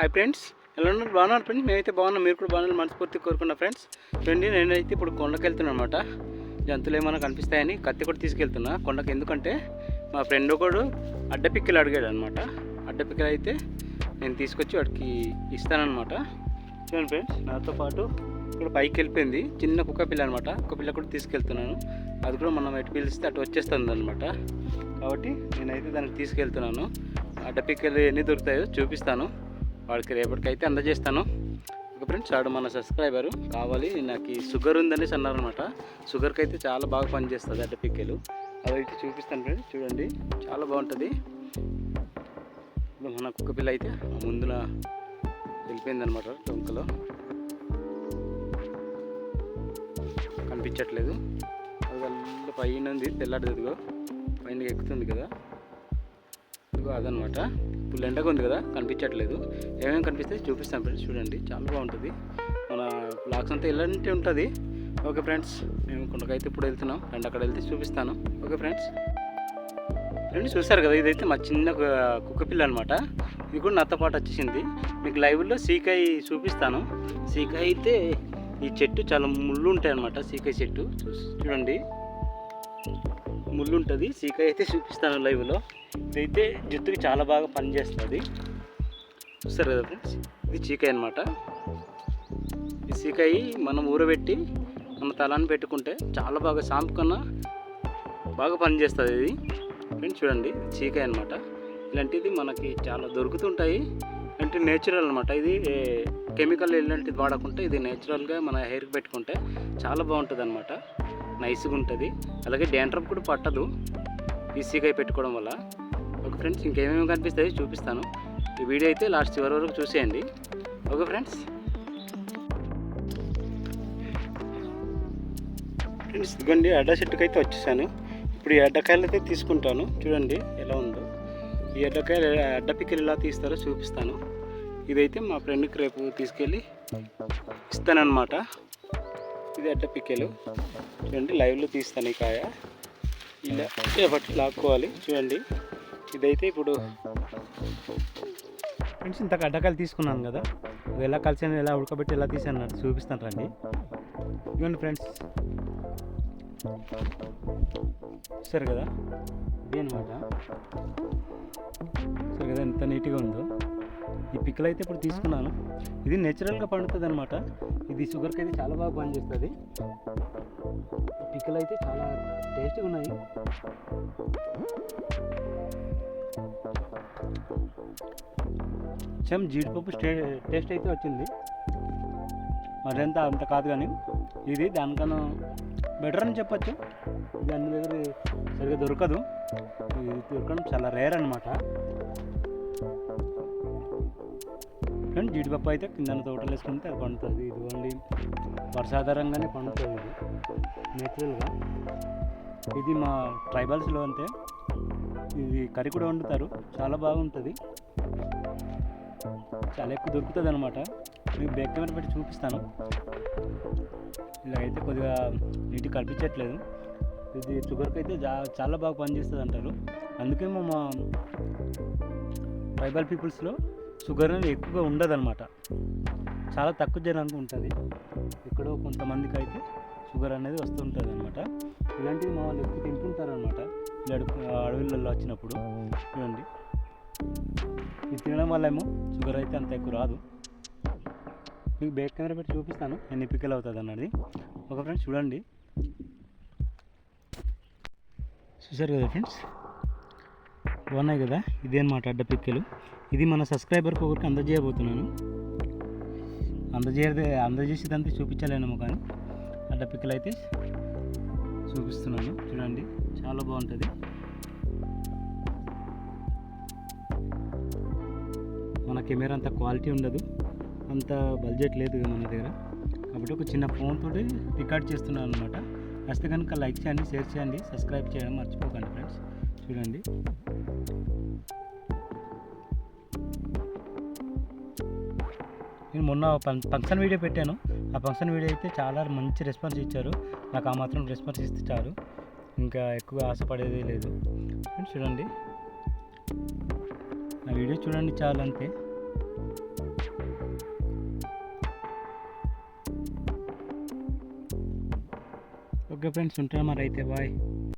Hi friends ఎలా ఉన్నారు? బాగున్నారు ఫ్రెండ్స్ మేమైతే బాగున్నాం. మీరు కూడా బాగున్నారు మనస్ఫూర్తి కోరుకున్నా ఫ్రెండ్స్ ఫ్రెండ్ నేనైతే ఇప్పుడు కొండకి వెళ్తున్నాను అనమాట జంతువులు ఏమైనా కనిపిస్తాయని కత్తి కూడా తీసుకెళ్తున్నా. కొండకి ఎందుకంటే మా ఫ్రెండ్ ఒకడు అడ్డపిక్కలు అడిగాడు అనమాట అడ్డపిక్కలు అయితే నేను తీసుకొచ్చి వాడికి ఇస్తానమాట చూడండి ఫ్రెండ్స్ నాతో పాటు ఇక్కడ పైకి వెళ్ళిపోయింది. చిన్న కుక్క పిల్ల అనమాట. కుక్క పిల్ల కూడా తీసుకెళ్తున్నాను. అది కూడా మనం ఎటు పిలిస్తే అటు వచ్చేస్తుంది అనమాట కాబట్టి నేనైతే దానికి తీసుకెళ్తున్నాను. అడ్డపిక్కలు ఎన్ని దొరుకుతాయో చూపిస్తాను. వాడికి రేపటికైతే అందజేస్తాను. ఒక ఫ్రెండ్స్ వాడు మన సబ్స్క్రైబర్ కావాలి నాకు ఈ షుగర్ ఉందనేసి అన్నారనమాట. షుగర్కి అయితే చాలా బాగా పనిచేస్తుంది అవి అయితే చూపిస్తాను ఫ్రెండ్స్ చూడండి చాలా బాగుంటుంది. ఇప్పుడు మన కుక్క పిల్ల అయితే ముందున వెళ్ళిపోయింది అనమాట డొంకలో. కనిపించట్లేదు. అది వల్ల పైన ఉంది తెల్లాడిది పైన ఎక్కుతుంది కదా. ఇదిగో అదనమాట ఇప్పుడు ఎండగా ఉంది కదా కనిపించట్లేదు. ఏమేమి కనిపిస్తే చూపిస్తాను ఫ్రెండ్స్ చూడండి. చాలా బాగుంటుంది. మన బ్లాగ్స్ అంతా ఇలాంటి ఉంటుంది. ఓకే ఫ్రెండ్స్ మేము కొండకైతే ఇప్పుడు వెళ్తున్నాం. అండ్ అక్కడ వెళ్తే చూపిస్తాను. Okay friends. ఫ్రెండ్స్ చూసారు కదా ఇదైతే మా చిన్న కుక్కపిల్ల కుక్క పిల్ల అనమాట ఇది కూడా నాతో పాటు వచ్చేసింది. మీకు లైవ్లో సీకాయ చూపిస్తాను. సీకాయ అయితే ఈ చెట్టు చాలా ముళ్ళు ఉంటాయి అనమాట సీకాయ చెట్టు. చూస్- చూడండి. ముళ్ళు ఉంటుంది సీకాయ అయితే చూపిస్తాను లైవ్లో. ఇదైతే జుట్టుకి చాలా బాగా పనిచేస్తుంది. చూస్తారు కదా ఫ్రెండ్స్? ఇది చీకాయ అనమాట ఈ చీకాయ మనం ఊరబెట్టి మన తలాన్ని పెట్టుకుంటే చాలా బాగా షాంపు కన్నా బాగా పనిచేస్తుంది ఇది. ఫ్రెండ్స్ చూడండి చీకాయ అనమాట ఇలాంటిది మనకి చాలా దొరుకుతుంటాయి. అంటే నేచురల్ అనమాట ఇది కెమికల్ ఇలాంటిది వాడకుంటే ఇది నేచురల్గా మన హెయిర్కి పెట్టుకుంటే చాలా బాగుంటుంది అనమాట నైస్గా ఉంటుంది. అలాగే డ్యాండ్రఫ్ కూడా పట్టదు. ఈ సీకాయ పెట్టుకోవడం వల్ల. ఓకే ఫ్రెండ్స్ ఇంకేమేమి కనిపిస్తాయి చూపిస్తాను. ఈ వీడియో అయితే లాస్ట్ చివరి వరకు చూసేయండి. Okay friends. ఫ్రెండ్స్ ఇదిగోండి అడ్డ చెట్టుకు అయితే వచ్చేసాను. ఇప్పుడు ఈ అడ్డకాయలు అయితే తీసుకుంటాను. చూడండి ఎలా ఉందో. ఈ అడ్డకాయలు అడ్డ పిక్కలు ఎలా తీస్తారో చూపిస్తాను. ఇదైతే మా ఫ్రెండ్కి రేపు తీసుకెళ్ళి ఇస్తానన్నమాట. ఇది అట్ట పిక్కలు. చూడండి లైవ్లో తీస్తాను ఈ కాయ. ఇలా చేపట్టి లాక్కోవాలి చూడండి. ఇదైతే ఇప్పుడు ఫ్రెండ్స్ ఇంత అడ్డకాయలు తీసుకున్నాను కదా. ఎలా కలిసాను ఎలా ఉడకబెట్టి ఎలా తీసాను చూపిస్తాను రండి. ఇవ్వండి ఫ్రెండ్స్. సరే కదా? ఇదే అనమాట సరే కదా ఎంత నీట్గా ఉందో. ఈ పిక్కలు అయితే ఇప్పుడు తీసుకున్నాను. ఇది నేచురల్గా పండుతుంది అనమాట ఇది షుగర్కి అయితే చాలా బాగా పనిచేస్తుంది. పిక్కలు అయితే చాలా టేస్ట్గా ఉన్నాయి. సేమ్ జీడిపప్పు స్టే టేస్ట్ అయితే వచ్చింది. మరింత అంత కాదు కానీ ఇది దానికన్నా బెటర్ అని చెప్పచ్చు. ఇది అన్ని దగ్గర సరిగ్గా దొరకదు. ఇది దొరకడం చాలా రేర్ అనమాట కానీ జీడిపప్పు అయితే కింద తోటలు వేసుకుంటే అది పండుతుంది. ఇది ఓన్లీ వర్షాధారంగానే పండుతుంది ఇది. నేచురల్గా ఇది మా ట్రైబల్స్లో అంతే. ఇది కర్రీ కూడా వండుతారు. చాలా బాగుంటుంది. చాలా ఎక్కువ దొరుకుతుంది అనమాట మీకు బ్యాక్ కెమెరా పెట్టి చూపిస్తాను. ఇలా అయితే కొద్దిగా నీట్గా కనిపించట్లేదు ఇది షుగర్కి అయితే జా- చాలా బాగా పనిచేస్తుంది అంటారు అందుకే మా ట్రైబల్ పీపుల్స్లో షుగర్ అనేది ఎక్కువగా ఉండదు అనమాట చాలా తక్కువ జనానికి ఉంటుంది. ఎక్కడో కొంతమందికి అయితే షుగర్ అనేది వస్తుంటుంది అనమాట ఇలాంటివి మా వాళ్ళు ఎక్కువ తింటుంటారు అనమాట ఇలా అడవులలో వచ్చినప్పుడు. చూడండి ఇది తినడం వల్ల ఏమో షుగర్ అయితే అంత ఎక్కువ రాదు. మీకు బ్యాక్ కెమెరా పెట్టి చూపిస్తాను. ఎన్ని పిక్కలు అవుతుంది అన్నది. ఒక ఫ్రెండ్స్ చూడండి. చూసారు కదా ఫ్రెండ్స్? ఉన్నాయి కదా? ఇదే అనమాట అడ్డ పిక్కలు. ఇది మన సబ్స్క్రైబర్కి ఒకరికి అందజేయబోతున్నాను. అందజేయదే అందజేసేదంతా చూపించలేనేమో కానీ అడ్డ పిక్కలు అయితే చూపిస్తున్నాను. చూడండి చాలా బాగుంటుంది. మన కెమెరా అంత క్వాలిటీ ఉండదు. అంత బడ్జెట్ లేదు మన దగ్గర. కాబట్టి ఒక చిన్న ఫోన్తో రికార్డ్ చేస్తున్నాను అనమాట వస్తే కనుక లైక్ చేయండి షేర్ చేయండి సబ్స్క్రైబ్ చేయడం మర్చిపోకండి ఫ్రెండ్స్. చూడండి. నేను మొన్న ఫంక్షన్ వీడియో పెట్టాను. ఆ ఫంక్షన్ వీడియో అయితే చాలా మంచి రెస్పాన్స్ ఇచ్చారు. నాకు ఆ మాత్రం రెస్పాన్స్ ఇస్తే చాలు. ఇంకా ఎక్కువ ఆశపడేది లేదు. చూడండి. నా వీడియో చూడండి చాలంటే ఓకే ఫ్రెండ్స్ ఉంటాను మరి అయితే. బాయ్.